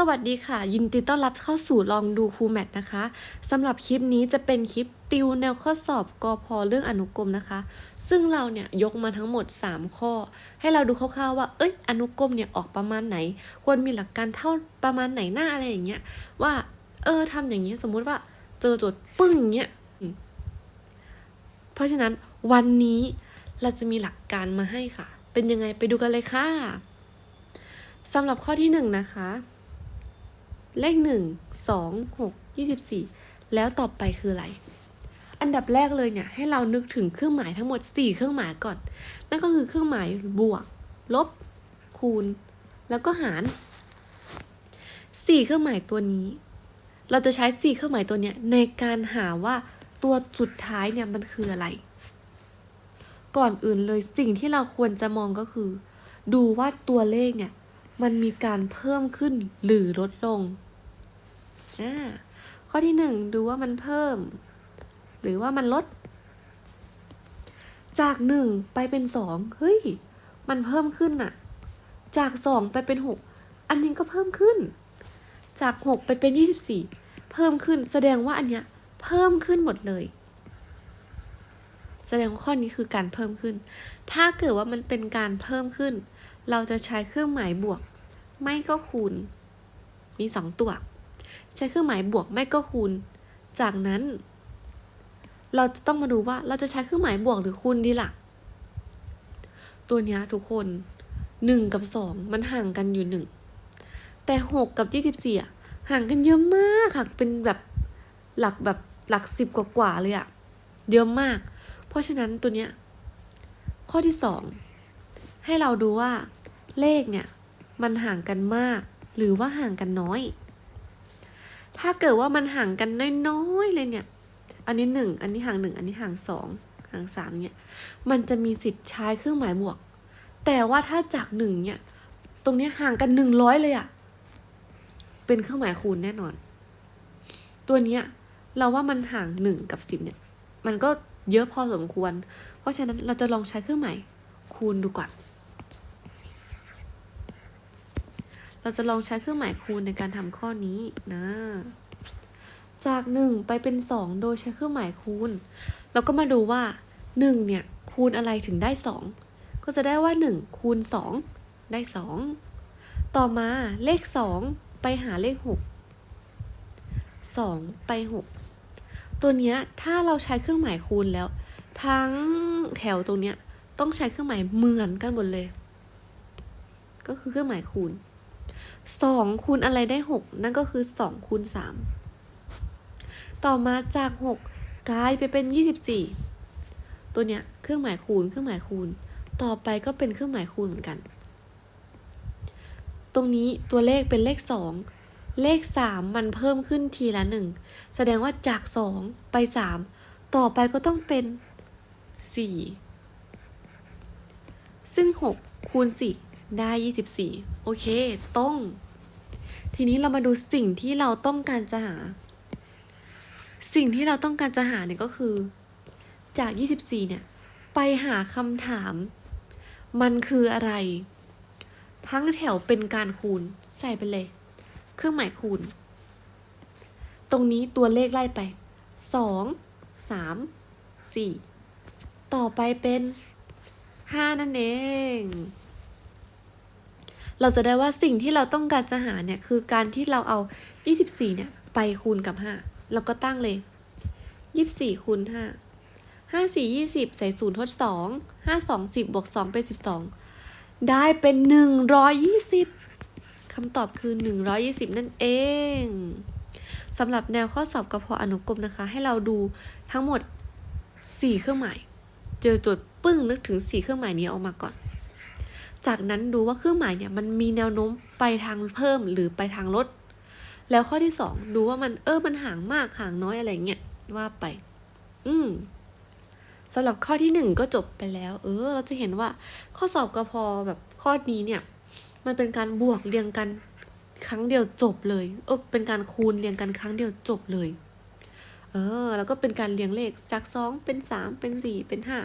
สวัสดีค่ะ ยินดีต้อนรับเข้าสู่ลองดูครูแมทนะคะสำหรับคลิปนี้จะเป็นคลิปติวแนวข้อสอบกอพอเรื่องอนุกรมนะคะ ซึ่งเราเนี่ยยกมาทั้งหมด 3 ข้อ ให้เราดูคร่าวๆว่า เอ้ยอนุกรมเนี่ยออกประมาณไหน ควรมีหลักการเท่าประมาณไหนหน้าอะไรอย่างเงี้ยว่าเออทำอย่างเงี้ยสมมุติว่าเจอโจทย์ปึ้งอย่างเงี้ยเพราะฉะนั้นวันนี้เราจะมีหลักการมาให้ค่ะ เป็นยังไงไปดูกันเลยค่ะสำหรับข้อที่หนึ่งนะคะ เลขหนึ่งสองหกยี่สิบสี่แล้วต่อไปคืออะไร อันดับแรกเลยเนี่ยให้เรานึกถึงเครื่องหมายทั้งหมดสี่เครื่องหมายก่อน นั่นก็คือเครื่องหมายบวก ลบ คูณ แล้วก็หารสี่เครื่องหมายตัวนี้ เราจะใช้สี่เครื่องหมายตัวเนี้ยในการหาว่าตัวสุดท้ายเนี่ยมันคืออะไร ก่อนอื่นเลยสิ่งที่เราควรจะมองก็คือ ดูว่าตัวเลขเนี่ย มันมีการเพิ่มขึ้นหรือลดลง ข้อที่หนึ่งดูว่ามันเพิ่ม หรือว่ามันลด จากหนึ่งไปเป็นสองเฮ้ย มันเพิ่มขึ้นน่ะจากสองไปเป็นหกอันนี้ก็เพิ่มขึ้น จากหกไปเป็นยี่สิบสี่เพิ่มขึ้น แสดงว่าอันเนี้ยเพิ่มขึ้นหมดเลย แสดงว่าข้อนี้คือการเพิ่มขึ้น ถ้าเกิดว่ามันเป็นการเพิ่มขึ้น เราจะใช้เครื่องหมายบวก ไม่ก็คูณ มีสองตัว ใช้เครื่องหมายบวกไม่ก็คูณ จากนั้น เราจะต้องมาดูว่าเราจะใช้เครื่องหมายบวกหรือคูณดีล่ะ ตัวนี้ทุกคนหนึ่งกับสองมันห่างกันอยู่หนึ่งแต่หกกับยี่สิบสี่ะห่างกันเยอะมากค่ะเป็นแบบหลักแบบหลักสิบกว่าๆเลยอะเยอะมาก เพราะฉะนั้นตัวเนี้ยข้อที่สองให้เราดูว่า เลขเนี่ยมันห่างกันมาก หรือว่าห่างกันน้อย ถ้าเกิดว่ามันห่างกันน้อยๆเลยเนี่ย อันนี้หนึ่งอันนี้ห่างหนึ่งอันนี้ห่างสองห่างสามเนี่ย มันจะมีสิทธิ์ใช้เครื่องหมายบวก แต่ว่าถ้าจากหนึ่งเนี่ย ตรงนี้ห่างกันหนึ่งร้อยเลยอะเป็นเครื่องหมายคูณแน่นอน ตัวเนี้ยเราว่ามันห่างหนึ่งกับสิบเนี่ย มันก็เยอะพอสมควร เพราะฉะนั้นเราจะลองใช้เครื่องหมายคูณดูก่อน เราจะลองใช้เครื่องหมายคูณในการทำข้อนี้นะ จากหนึ่งไปเป็นสองโดยใช้เครื่องหมายคูณ เราก็มาดูว่าหนึ่งเนี่ย คูณอะไรถึงได้สองก็จะได้ว่าหนึ่งคูณสองได้สองต่อมาเลขสองไปหาเลขหกสองไปหกตัวเนี้ยถ้าเราใช้เครื่องหมายคูณแล้ว ทั้งแถวตรงเนี้ยต้องใช้เครื่องหมายเหมือนกันหมดเลย ก็คือเครื่องหมายคูณ สองคูณอะไรได้หกนั่นก็คือสองคูณสามต่อมาจากหกกลายไปเป็นยี่สิบสี่ตัวเนี้ยเครื่องหมายคูณเครื่องหมายคูณ ต่อไปก็เป็นเครื่องหมายคูณเหมือนกัน ตรงนี้ตัวเลขเป็นเลขสองเลขสามมันเพิ่มขึ้นทีละหนึ่งแสดงว่าจากสองไปสามต่อไปก็ต้องเป็นสี่ซึ่งหกคูณสี่ ได้ยี่สิบสี่โอเค ต้อง ทีนี้เรามาดูสิ่งที่เราต้องการจะหา สิ่งที่เราต้องการจะหาเนี่ยก็คือ จาก 24 เนี่ย ไปหาคำถาม มันคืออะไร ทั้งแถวเป็นการคูณ ใส่ไปเลย เครื่องหมายคูณ ตรงนี้ตัวเลขไล่ไป 2 3 4 ต่อไปเป็น 5 นั่นเอง เราจะได้ว่าสิ่งที่เราต้องการจะหาเนี่ยคือการที่เราเอา 24 เนี่ยไปคูณกับ 5 เราก็ตั้งเลย 24คูณ5 5 4 20 ใส่0ทด 2 5 2 10บวก2เป็น12 ได้เป็น 120คำตอบคือ 120 นั่นเองสำหรับแนวข้อสอบกระเพาะอนุกรมนะคะ ให้เราดูทั้งหมด 4 เครื่องหมาย เจอโจทย์ปึ้งนึกถึง 4 เครื่องหมายนี้ออกมาก่อน จากนั้นดูว่าเครื่องหมายเนี่ยมันมีแนวโน้มไปทางเพิ่มหรือไปทางลด แล้วข้อที่สองดูว่ามันเออมันห่างมากห่างน้อยอะไรเงี้ยว่าไป อืมสำหรับข้อที่หนึ่งก็จบไปแล้ว เออ เราจะเห็นว่าข้อสอบกระพอแบบข้อนี้เนี่ย มันเป็นการบวกเรียงกันครั้งเดียวจบเลยเออเป็นการคูณเรียงกันครั้งเดียวจบเลย เออ แล้วก็เป็นการเรียงเลขจากสองเป็นสามเป็นสี่เป็นห้า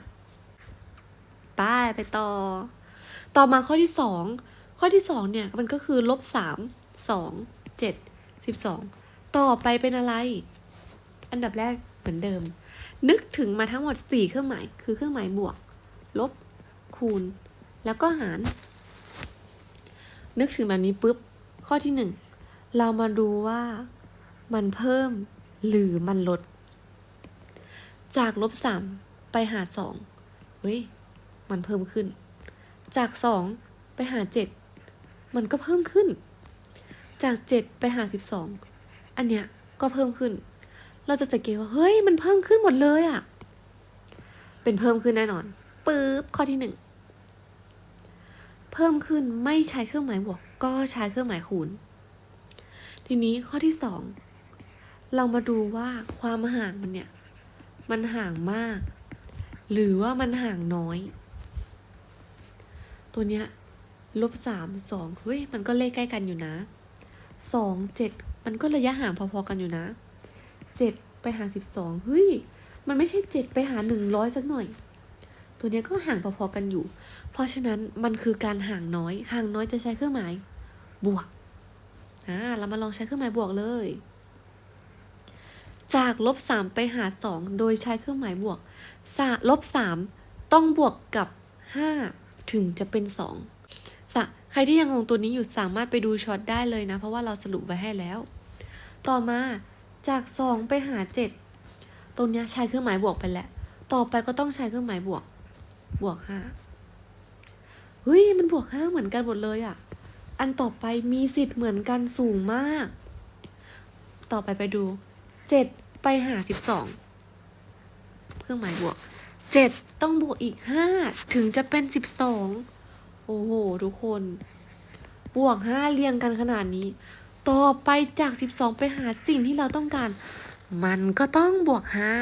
ไปไปต่อ ต่อมาข้อที่สองข้อที่สองเนี่ยมันก็คือลบสามสองเจ็ดสิบสองต่อไปเป็นอะไร อันดับแรกเหมือนเดิม นึกถึงมาทั้งหมดสี่เครื่องหมาย คือเครื่องหมายบวก ลบ คูณ แล้วก็หาร นึกถึงแบบนี้ปุ๊บ ข้อที่หนึ่งเรามาดูว่ามันเพิ่มหรือมันลด จากลบสามไปหาสองเฮ้ย มันเพิ่มขึ้น จากสองไปหาเจ็ดมันก็เพิ่มขึ้น จากเจ็ดไปหาสิบสองอันเนี้ยก็เพิ่มขึ้น เราจะสังเกตว่าเฮ้ยมันเพิ่มขึ้นหมดเลยอะ่ะ เป็นเพิ่มขึ้นแน่นอนปึ๊บข้อที่หนึ่งเพิ่มขึ้นไม่ใช้เครื่องหมายบวก ก็ใช้เครื่องหมายคูณ ทีนี้ข้อที่สองเรามาดูว่าความห่างมันเนี่ย มันห่างมาก หรือว่ามันห่างน้อย ตัวเนี้ยลบสามสองเฮ้ยมันก็เลขใกล้กันอยู่นะสองเจ็ดมันก็ระยะห่างพอๆกันอยู่นะเจ็ดไปหาสิบสองเฮ้ยมันไม่ใช่เจ็ดไปหาหนึ่งร้อยสักหน่อย ตัวเนี้ยก็ห่างพอๆกันอยู่ เพราะฉะนั้นมันคือการห่างน้อย ห่างน้อยจะใช้เครื่องหมาย บวกอ่าเรามาลองใช้เครื่องหมายบวกเลย จากลบสามไปหาสองโดยใช้เครื่องหมายบวกสลบสามต้องบวกกับห้า ถึงจะเป็นสองสะใครที่ยังงงตัวนี้อยู่สามารถไปดูช็อตได้เลยนะ เพราะว่าเราสรุปไว้ให้แล้ว ต่อมาจากสองไปหาเจ็ดตรงนี้ใช้เครื่องหมายบวกไปแล้ว ต่อไปก็ต้องใช้เครื่องหมายบวก บวกห้าเฮ้ยมันบวกห้าเหมือนกันหมดเลยอะ่ะ อันต่อไปมีสิทธิ์เหมือนกันสูงมาก ต่อไปไปดูเจ็ดไปหาสิบสองเครื่องหมายบวก เจ็ดต้องบวกอีกห้าถึงจะเป็นสิบสองโอ้โห ทุกคน บวกห้าเรียงกันขนาดนี้ ต่อไปจากสิบสองไปหาสิ่งที่เราต้องการ มันก็ต้องบวกห้า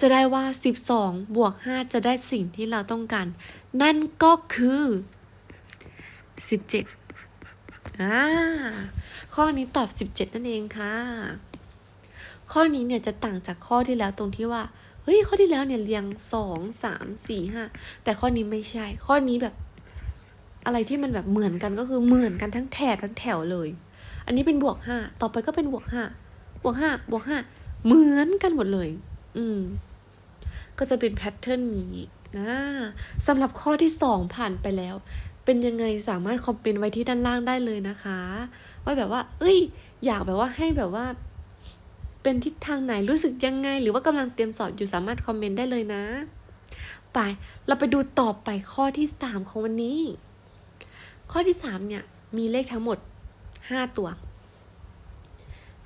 จะได้ว่า 12 บวก 5 จะได้สิ่งที่เราต้องการ นั่นก็คือ 17อ่าข้อนี้ตอบ 17 นั่นเองค่ะ ข้อนี้เนี่ยจะต่างจากข้อที่แล้วตรงที่ว่า เฮ้ยข้อที่แล้วเนี่ยเรียง2 3 4 5แต่ข้อนี้ไม่ใช่ ข้อนี้แบบ อะไรที่มันแบบเหมือนกันก็คือเหมือนกันทั้งแถบทั้งแถวเลย อันนี้เป็นบวก5ต่อไปก็เป็นบวก5บวก5บวก5เหมือนกันหมดเลย อืม ก็จะเป็นแพทเทิร์นนี้นะสำหรับข้อที่2ผ่านไปแล้ว เป็นยังไงสามารถคอมเมนต์ไว้ที่ด้านล่างได้เลยนะคะ ว่าแบบว่า เอ้ย อยากแบบว่าให้แบบว่า เป็นทิศทางไหนรู้สึกยังไง หรือว่ากำลังเตรียมสอบอยู่สามารถคอมเมนต์ได้เลยนะ ไปเราไปดูต่อไปข้อที่3ของวันนี้ ข้อที่3เนี่ย มีเลขทั้งหมด5ตัว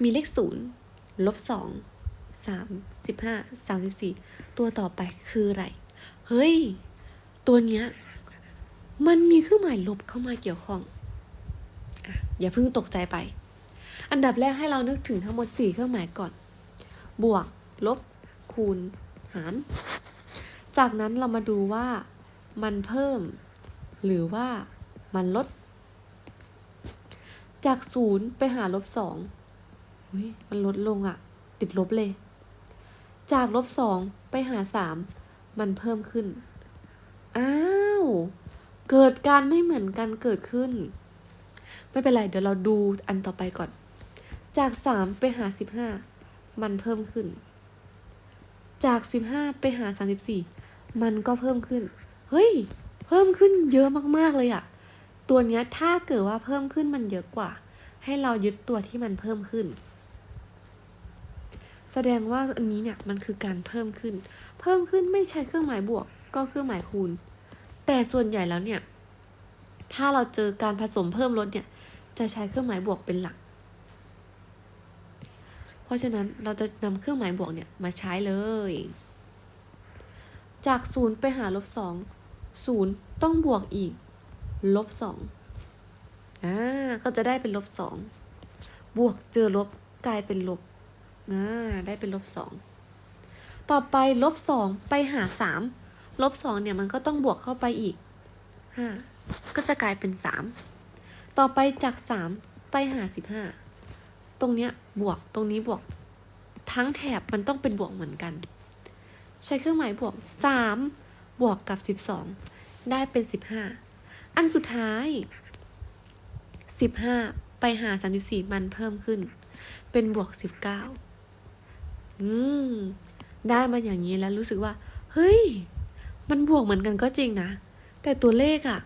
มีเลข0ลบ2สามสิบห้าสามสิบสี่ตัวต่อไปคืออะไร เฮ้ย ตัวเนี้ย มันมีเครื่องหมายลบเข้ามาเกี่ยวข้องอะอย่าเพิ่งตกใจไป อันดับแรกให้เรานึกถึงทั้งหมดสี่เครื่องหมายก่อน บวก ลบ คูณ หาร จากนั้นเรามาดูว่ามันเพิ่ม หรือว่ามันลด จากศูนย์ไปหาลบสองเฮ้ยมันลดลงอะติดลบเลย จากลบสองไปหาสามมันเพิ่มขึ้น อ้าว เกิดการไม่เหมือนกันเกิดขึ้น ไม่เป็นไร เดี๋ยวเราดูอันต่อไปก่อน จากสามไปหาสิบห้ามันเพิ่มขึ้น จากสิบห้าไปหาสามสิบสี่มันก็เพิ่มขึ้น เฮ้ย เพิ่มขึ้นเยอะมากๆเลยอะตัวเนี้ยถ้าเกิดว่าเพิ่มขึ้นมันเยอะกว่า ให้เรายึดตัวที่มันเพิ่มขึ้น แสดงว่าอันนี้เนี่ยมันคือการเพิ่มขึ้น เพิ่มขึ้นไม่ใช้เครื่องหมายบวก ก็เครื่องหมายคูณ แต่ส่วนใหญ่แล้วเนี่ย ถ้าเราเจอการผสมเพิ่มลดเนี่ย จะใช้เครื่องหมายบวกเป็นหลัก ราะฉะนั้นเราจะนำเครื่องหมายบวกเนี่ยมาใช้เลย จากศูนย์ไปหาลบสองศูนย์ต้องบวกอีกลบสองอ่าก็จะได้เป็นลบสองบวกเจอลบกลายเป็นลบอ่าได้เป็นลบสองต่อไปลบสองไปหาสามลบสองเนี่ยมันก็ต้องบวกเข้าไปอีกห้าก็จะกลายเป็นสามต่อไปจากสามไปหาสิบห้า ตรงเนี้ยบวกตรงนี้บวก ทั้งแถบมันต้องเป็นบวกเหมือนกัน ใช้เครื่องหมายบวกสามบวกกับสิบสองได้เป็นสิบห้าอันสุดท้ายสิบห้าไปหาสามสี่มันเพิ่มขึ้น เป็นบวกสิบเก้าอืม ได้มาอย่างนี้แล้วรู้สึกว่า เฮ้ย มันบวกเหมือนกันก็จริงนะ แต่ตัวเลขอะ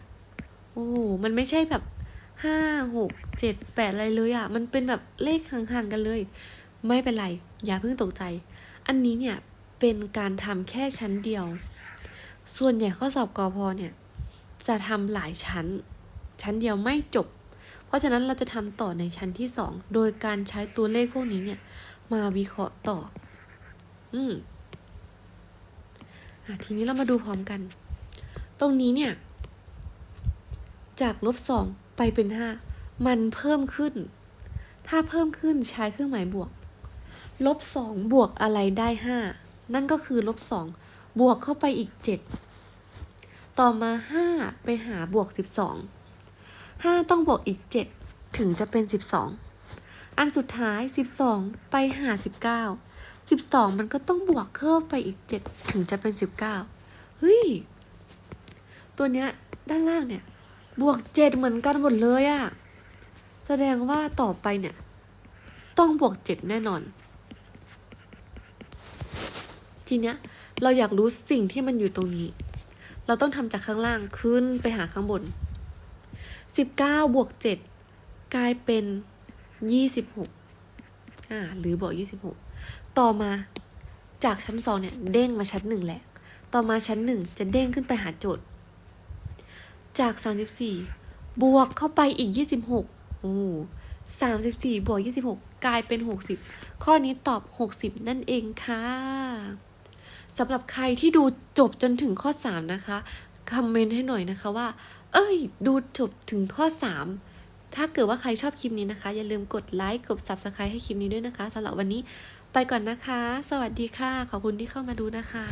โอ้โหมันไม่ใช่แบบ ห้าหกเจ็ดแปดอะไรเลยอะมันเป็นแบบเลขห่างๆกันเลย ไม่เป็นไร อย่าเพิ่งตกใจ อันนี้เนี่ยเป็นการทำแค่ชั้นเดียว ส่วนใหญ่ข้อสอบกอพอเนี่ย จะทำหลายชั้น ชั้นเดียวไม่จบ เพราะฉะนั้นเราจะทำต่อในชั้นที่สอง โดยการใช้ตัวเลขพวกนี้เนี่ย มาวิเคราะห์ต่อ อืมอะทีนี้เรามาดูพร้อมกัน ตรงนี้เนี่ย จากลบสอง ไปเป็นห้ามันเพิ่มขึ้น ถ้าเพิ่มขึ้นใช้เครื่องหมายบวก ลบสองบวกอะไรได้ห้านั่นก็คือลบสองบวกเข้าไปอีกเจ็ดต่อมาห้าไปหาบวกสิบสองห้าต้องบวกอีกเจ็ดถึงจะเป็นสิบสองอันสุดท้ายสิบสองไปหาสิบเก้าสิบสองมันก็ต้องบวกเข้าไปอีกเจ็ดถึงจะเป็นสิบเก้าเฮ้ย ตัวเนี้ยด้านล่างเนี่ย บวกเจ็ดเหมือนกันหมดเลยอะแสดงว่าต่อไปเนี่ย ต้องบวกเจ็ดแน่นอน ทีเนี้ย เราอยากรู้สิ่งที่มันอยู่ตรงนี้ เราต้องทำจากข้างล่างขึ้นไปหาข้างบนสิบเก้าบวกเจ็ดกลายเป็นยี่สิบหกอ่าหรือบวกยี่สิบหกต่อมาจากชั้นสองเนี่ยเด้งมาชั้นหนึ่งแหละ ต่อมาชั้นหนึ่งจะเด้งขึ้นไปหาโจทย์ จากสามสิบสี่บวกเข้าไปอีกยี่สิบหกโอ้สามสิบสี่บวกยี่สิบหกกลายเป็นหกสิบข้อนี้ตอบหกสิบนั่นเองค่ะสำหรับใครที่ดูจบจนถึงข้อสามนะคะคอมเมนต์ให้หน่อยนะคะว่า เอ้ย ดูจบถึงข้อสามถ้าเกิดว่าใครชอบคลิปนี้นะคะ อย่าลืมกดไลค์กด subscribe ให้คลิปนี้ด้วยนะคะสำหรับวันนี้ไปก่อนนะคะ สวัสดีค่ะ ขอบคุณที่เข้ามาดูนะคะ